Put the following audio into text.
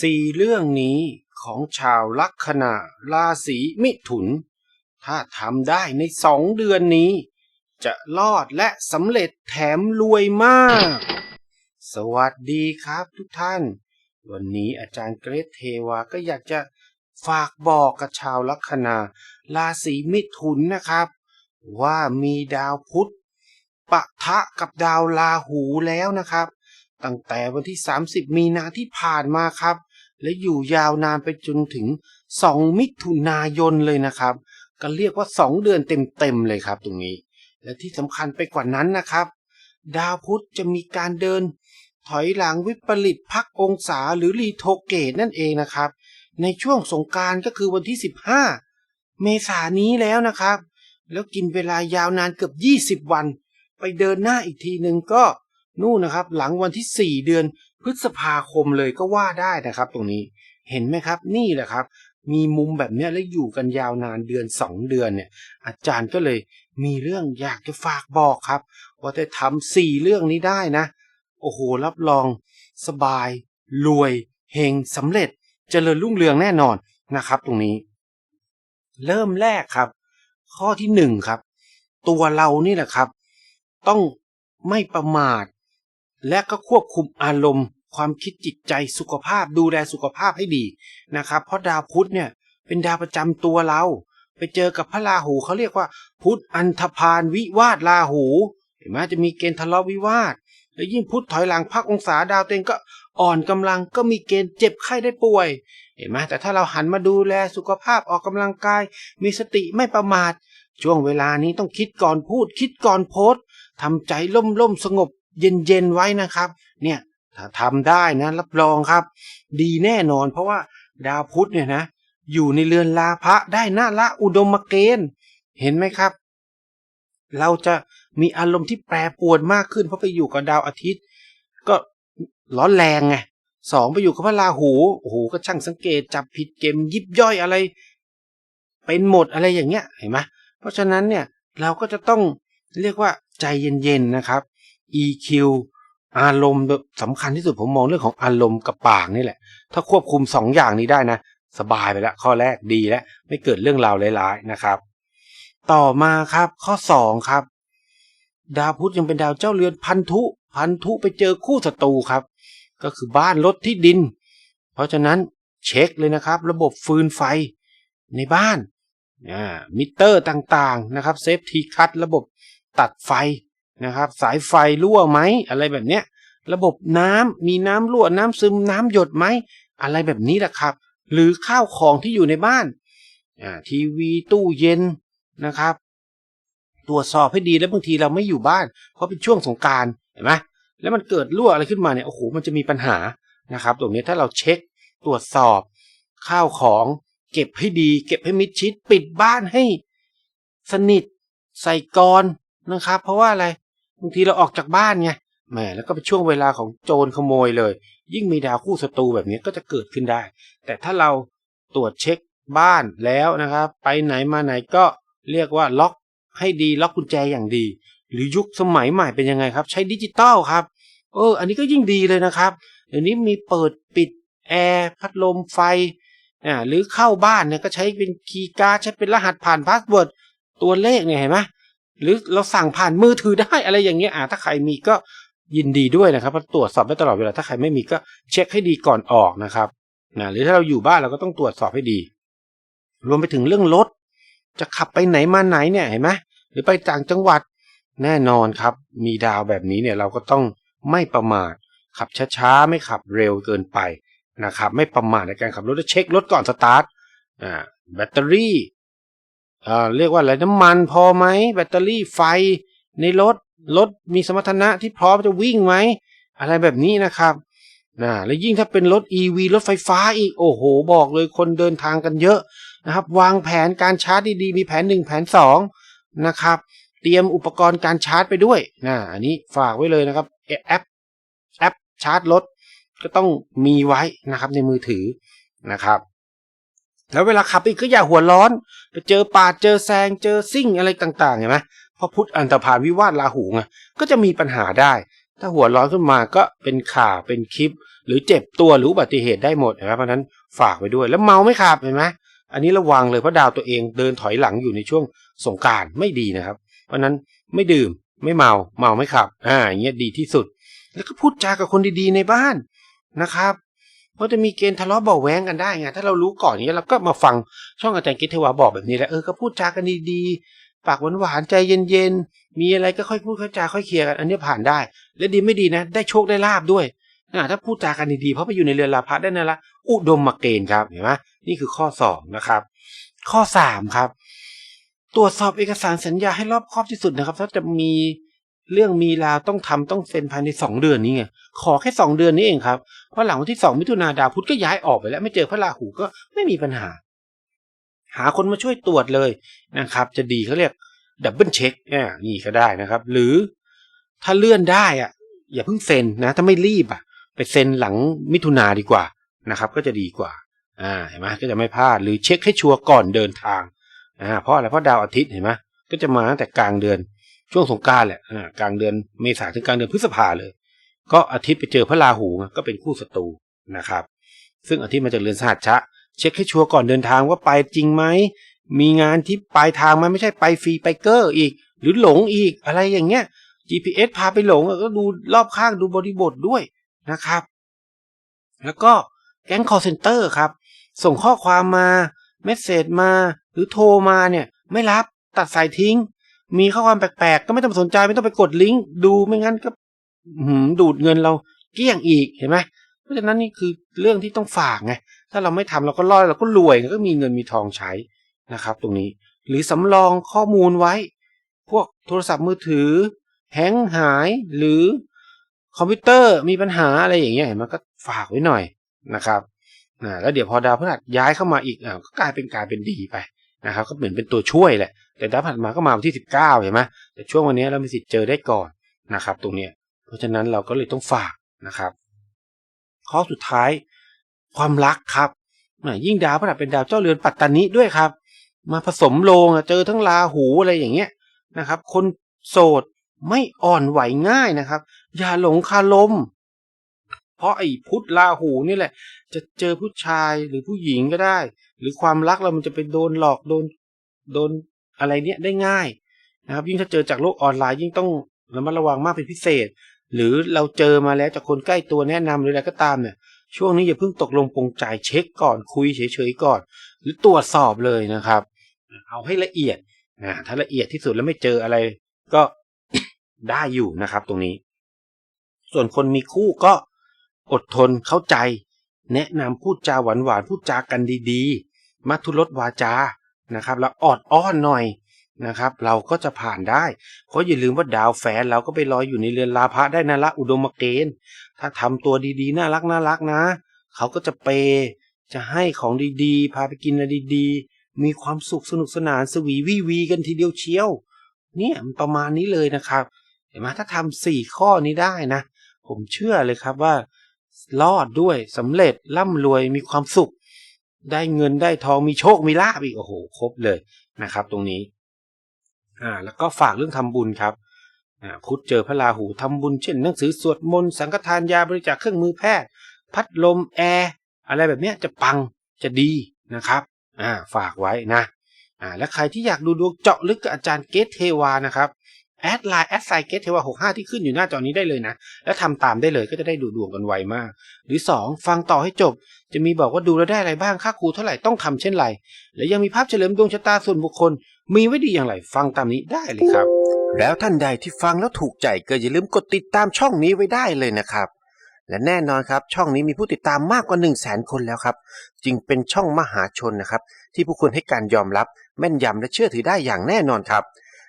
สี่เรื่องนี้ของชาวลัคนาราศีมิถุน ถ้าทำได้ในสองเดือนนี้ จะรอดและสำเร็จแถมรวยมาก สวัสดีครับทุกท่าน วันนี้อาจารย์เกรทเทวาก็อยากจะฝากบอกกับชาวลัคนาราศีมิถุนนะครับ ว่ามีดาวพุธปะทะกับดาวราหูแล้วนะครับ ตั้งแต่วันที่ 30 มีนาที่ผ่านมาครับ และอยู่ยาวนานไปจนถึง 2 มิถุนายนเลยนะครับ ก็เรียกว่า 2 เดือนเต็มๆเลยครับตรงนี้ และที่สำคัญไปกว่านั้นนะครับ ดาวพุธจะมีการเดิน ถอยหลังวิปริตพักองศาหรือรีโทเกตนั่นเองนะครับ ในช่วงสงการก็คือวันที่ 15 เมษายนนี้แล้วนะครับ แล้วกินเวลายาวนานเกือบ 20 วัน ไปเดินหน้าอีกทีหนึ่งก็ นู่นนะครับ หลังวันที่ 4 เดือนพฤษภาคมเลยก็ว่าได้นะครับ ตรงนี้เห็นไหมครับ นี่แหละครับ มีมุมแบบนี้แล้วอยู่กันยาวนานเดือน 2 เดือนเนี่ย อาจารย์ก็เลยมีเรื่องอยากจะฝากบอกครับ ว่าถ้ทำสี่เรื่องนี้ได้นะ โอ้โห รับรอง สบาย รวยเฮงสำเร็จเจริญรุ่งเรืองแน่นอนนะครับ ตรงนี้ เริ่มแรกครับ ข้อที่หนึ่งครับ ตัวเรานี่แหละครับ ต้องไม่ประมาท และก็ควบคุมอารมณ์ ความคิดจิตใจสุขภาพดูแลสุขภาพให้ดีนะครับ เพราะดาวพุธเนี่ยเป็นดาวประจำตัวเรา ไปเจอกับพระราหูเขาเรียกว่า พุธอันธพาลวิวาทราหู เห็นไหมจะมีเกณฑ์ทะเลาะวิวาท แล้วยิ่งพุธถอยหลังพักองศาดาวตัวเองก็อ่อนกำลังก็มีเกณฑ์เจ็บไข้ได้ป่วย เห็นไหมแต่ถ้าเราหันมาดูแลสุขภาพออกกำลังกาย มีสติไม่ประมาทช่วงเวลานี้ต้องคิดก่อนพูด คิดก่อนโพสทำใจล่มล่มสงบ เย็นๆไว้นะครับ เนี่ยถ้าทำได้นะรับรองครับ ดีแน่นอน เพราะว่าดาวพุธเนี่ยนะ อยู่ในเรือนลาภะได้หน้าละอุดมเกณฑ์เห็นไหมครับ เราจะมีอารมณ์ที่แปรปรวนมากขึ้น เพราะไปอยู่กับดาวอาทิตย์ ก็ร้อนแรงไงสองไปอยู่กับพระราหูโอ้โหก็ช่างสังเกตจับผิดเกมยิบย่อยอะไร เป็นหมดอะไรอย่างเงี้ยเห็นไหมเพราะฉะนั้นเนี่ยเราก็จะต้องเรียกว่าใจเย็นๆนะครับ EQ อารมณ์สำคัญที่สุดผมมองเรื่องของอารมณ์กับปากนี่แหละ ถ้าควบคุมสองอย่างนี้ได้นะ สบายไปแล้วข้อแรกดีแล้วไม่เกิดเรื่องราวร้ายๆนะครับ ต่อมาครับข้อสองครับ ดาวพุธยังเป็นดาวเจ้าเรือนพันธุ พันธุไปเจอคู่ศัตรูครับ ก็คือบ้านรถที่ดิน เพราะฉะนั้นเช็คเลยนะครับ ระบบฟืนไฟในบ้านมิเตอร์ต่างๆนะครับเซฟทีคัตระบบตัดไฟ นะครับ สายไฟรั่วไหมอะไรแบบเนี้ยระบบน้ำมีน้ำรั่วน้ำซึมน้ำหยดไหมอะไรแบบนี้แหละครับ หรือข้าวของที่อยู่ในบ้านทีวีตู้เย็นนะครับ ตรวจสอบให้ดีแล้วบางทีเราไม่อยู่บ้าน เพราะเป็นช่วงสงการเห็นไหมแล้วมันเกิดรั่วอะไรขึ้นมาเนี่ยโอ้โหมันจะมีปัญหานะครับ ตรงนี้ถ้าเราเช็คตรวจสอบข้าวของเก็บให้ดี เก็บให้มิดชิด ปิดบ้านให้สนิทใส่กรนะครับ เพราะว่าอะไร บางทีเราออกจากบ้านไงแหมแล้วก็เป็นช่วงเวลาของโจรขโมยเลย ยิ่งมีดาวคู่ศัตรูแบบนี้ก็จะเกิดขึ้นได้ แต่ถ้าเราตรวจเช็คบ้านแล้วนะครับ ไปไหนมาไหนก็เรียกว่าล็อกให้ดีล็อกกุญแจอย่างดี หรือยุคสมัยใหม่เป็นยังไงครับ ใช้ดิจิตอลครับเออ อันนี้ก็ยิ่งดีเลยนะครับเดี๋ยวนี้มีเปิดปิดแอร์พัดลมไฟอ่าหรือเข้าบ้านเนี่ยก็ใช้เป็นคีย์การ์ดใช้เป็นรหัสผ่านพาสเวิร์ดตัวเลขเนี่ยเห็นไหม หรือเราสั่งผ่านมือถือได้อะไรอย่างเงี้ยอ่าถ้าใครมีก็ยินดีด้วยนะครับเพราะตรวจสอบได้ตลอดเวลาถ้าใครไม่มีก็เช็คให้ดีก่อนออกนะครับนะหรือถ้าเราอยู่บ้านเราก็ต้องตรวจสอบให้ดี รวมไปถึงเรื่องรถ จะขับไปไหนมาไหนเนี่ยเห็นไหมหรือไปต่างจังหวัดแน่นอนครับ มีดาวแบบนี้เนี่ยเราก็ต้องไม่ประมาทขับช้าๆ ไม่ขับเร็วเกินไปนะครับ ไม่ประมาทในการขับรถและเช็ครถก่อนสตาร์ทอ่าแบตเตอรี่ เรียกว่าอะไรน้ำมันพอไหมแบตเตอรี่ไฟในรถรถมีสมรรถนะที่พร้อมจะวิ่งไหมอะไรแบบนี้นะครับนะและยิ่งถ้าเป็นรถ EV รถไฟฟ้าอีกโอ้โห บอกเลยคนเดินทางกันเยอะนะครับ วางแผนการชาร์จดีๆ มีแผนหนึ่งแผนสองนะครับ เตรียมอุปกรณ์การชาร์จไปด้วยนะอันนี้ฝากไว้เลยนะครับแอปแอปชาร์จรถก็ต้องมีไว้นะครับในมือถือนะครับ แล้วเวลาขับอีกก็อย่าหัวร้อน ไปเจอปาดเจอแซงเจอซิ่งอะไรต่างๆเห็นไหมเพราะพุทธอันตรพานวิวาทลาหูไงก็จะมีปัญหาได้ ถ้าหัวร้อนขึ้นมาก็เป็นข่าวเป็นคลิป หรือเจ็บตัวหรืออุบัติเหตุได้หมดนะครับเพราะนั้นฝากไว้ด้วยแล้วเมาไม่ขับเห็นไหมอันนี้ระวังเลยเพราะดาวตัวเองเดินถอยหลังอยู่ในช่วงสงการไม่ดีนะครับ เพราะฉะนั้นไม่ดื่มไม่เมาเมาไม่ขับอ่าอย่างเงี้ยดีที่สุด แล้วก็พูดจากับคนดีๆในบ้านนะครับ เพราะจะมีเกณฑ์ทะเลาะเบาแว้งกันได้ไงถ้าเรารู้ก่อนอย่างนี้เราก็มาฟังช่องอาจารย์กิตเทวาบอกแบบนี้แหล้วเออก็พูดจากันดีๆปากหวานๆใจเย็นๆมีอะไรก็ค่อยพูดค่อยจาค่อยเคลียร์กันอันนี้ผ่านได้ และดีไม่ดีนะ ได้โชคได้ลาบด้วยอ่าถ้าพูดจากันดีๆเพราะไปอยู่ในเรือนลาภะได้นั่นละอุดมมาเกณฑ์ครับเห็นไหมนี่คือข้อสองนะครับข้อสามครับตรวจสอบเอกสารสัญญาให้รอบครอบที่สุดนะครับ ถ้าจะมี เรื่องมีราวต้องทำต้องเซ็นภายในสองเดือนนี้ไงขอแค่สองเดือนนี้เองครับเพราะหลังวันที่สองมิถุนาดาวพุธก็ย้ายออกไปแล้วไม่เจอพระราหูก็ไม่มีปัญหา หาคนมาช่วยตรวจเลยนะครับ จะดีเขาเรียกดับเบิลเช็คอ่านี่ก็ได้นะครับ หรือถ้าเลื่อนได้อะ อย่าเพิ่งเซ็นนะ ถ้าไม่รีบอะ ไปเซ็นหลังมิถุนาดีกว่านะครับ ก็จะดีกว่าอ่าเห็นไหมก็จะไม่พลาดหรือเช็คให้ชัวร์ก่อนเดินทางอ่าเพราะอะไรเพราะดาวอาทิตย์เห็นไหมก็จะมาตั้งแต่กลางเดือน ช่วงสงการแหละกลางเดือนเมษาถึงกลางเดือนพฤษภาเลย ก็อาทิตย์ไปเจอพระราหูก็เป็นคู่ศัตรูนะครับ ซึ่งอาทิตย์มาจากเรือนสหัชชะ เช็คให้ชัวร์ก่อนเดินทางว่าไปจริงไหมมีงานที่ปลายทางไหมไม่ใช่ไปฟรีไปเกอร์อีก หรือหลงอีกอะไรอย่างเงี้ย GPS พาไปหลงก็ดูรอบข้างดูบริบทด้วยนะครับ แล้วก็แก๊ง call center ครับ ส่งข้อความมาเมสเซจมาหรือโทรมาเนี่ย ไม่รับตัดสายทิ้ง มีข้อความแปลกๆ ก็ไม่ต้องสนใจไม่ต้องไปกดลิงก์ดูไม่งั้นก็ดูดเงินเราเกลี้ยงอีกเห็นไหมเพราะฉะนั้นนี่คือเรื่องที่ต้องฝากไงถ้าเราไม่ทำเราก็รอดเราก็รวยก็มีเงินมีทองใช้นะครับ ตรงนี้ หรือสำรองข้อมูลไว้ พวกโทรศัพท์มือถือ แฮงหายหรือคอมพิวเตอร์มีปัญหาอะไรอย่างเงี้ยเห็นไหมก็ฝากไว้หน่อยนะครับนะแล้วเดี๋ยวพอดาวพฤหัสย้ายเข้ามาอีกอ่าก็กลายเป็นกลายเป็นดีไป นะครับก็เหมือนเป็นตัวช่วยแหละ แต่ดาวพฤหัสมาก็มาวันที่สิบเก้าเห็นไหมแต่ช่วงวันนี้เรามีสิทธิ์เจอได้ก่อนนะครับตรงเนี้ยเพราะฉะนั้นเราก็เลยต้องฝากนะครับ ข้อสุดท้ายความรักครับยิ่งดาวพฤหัสเป็นดาวเจ้าเรือนปัตตานิด้วยครับ มาผสมโลงเจอทั้งราหูอะไรอย่างเงี้ยนะครับ คนโสดไม่อ่อนไหวง่ายนะครับ อย่าหลงคาลม เพราะไอ้พุทธราหูนี่แหละ จะเจอผู้ชายหรือผู้หญิงก็ได้ หรือความรักเรามันจะไปโดนหลอกโดนโดนอะไรเนี้ยได้ง่ายนะครับ ยิ่งถ้าเจอจากโลกออนไลน์ยิ่งต้องระมัดระวังมากเป็นพิเศษ หรือเราเจอมาแล้วจากคนใกล้ตัวแนะนำหรืออะไรก็ตามเนี่ยช่วงนี้อย่าเพิ่งตกลงปรงใจเช็คก่อนคุยเฉยๆก่อน หรือตรวจสอบเลยนะครับ เอาให้ละเอียดนะถ้าละเอียดที่สุดแล้วไม่เจออะไรก็ได้อยู่นะครับ ตรงนี้ ส่วนคนมีคู่ก็ อดทนเข้าใจ แนะนำพูดจาหวานหวานพูดจากันดีๆ มัทุรสวาจานะครับแล้วออดอ้อนหน่อยนะครับ เราก็จะผ่านได้ เพราะอย่าลืมว่าดาวแฟนเราก็ไปลอยอยู่ในเรือนลาภะได้นะละอุดมเกณฑ์ ถ้าทำตัวดีๆ น่ารักน่ารักนะ เขาก็จะเปย์จะให้ของดีๆ พาไปกินอะไรดีๆ มีความสุขสนุกสนานสวีวีวีกันทีเดียวเชียว เนี่ยประมาณนี้เลยนะครับ เห็นไหมถ้าทำสี่ข้อนี้ได้นะ ผมเชื่อเลยครับว่า รอดด้วยสำเร็จร่ำรวยมีความสุข ได้เงินได้ทองมีโชคมีลาบอีกโอ้โหครบเลยนะครับ ตรงนี้อ่าแล้วก็ฝากเรื่องทำบุญครับอ่าพุธเจอพระราหูทำบุญเช่นหนังสือสวดมนต์สังฆทานยาบริจาคเครื่องมือแพทย์ พัดลมแอร์อะไรแบบเนี้ยจะปังจะดีนะครับอ่าฝากไว้นะอ่าและใครที่อยากดูดวงเจาะลึกกับอาจารย์เกตเทวานะครับ แอดไลน์แอดไซเกตเทวาหกห้าที่ขึ้นอยู่หน้าจอนี้ได้เลยนะ แล้วทำตามได้เลยก็จะได้ดูดวงกันไวมาก หรือ 2 ฟังต่อให้จบ จะมีบอกว่าดูแล้วได้อะไรบ้างค่าครูเท่าไหร่ต้องทำเช่นไร และยังมีภาพเฉลิมดวงชะตาส่วนบุคคล มีไว้ดีอย่างไร ฟังตามนี้ได้เลยครับ แล้วท่านใดที่ฟังแล้วถูกใจก็อย่าลืมกดติดตามช่องนี้ไว้ได้เลยนะครับและแน่นอนครับ ช่องนี้มีผู้ติดตามมากกว่า 1 0 0 0 0แสนคนแล้วครับ จึงเป็นช่องมหาชนนะครับ ที่ผู้คนให้การยอมรับ แม่นยำและเชื่อถือได้อย่างแน่นอนครับ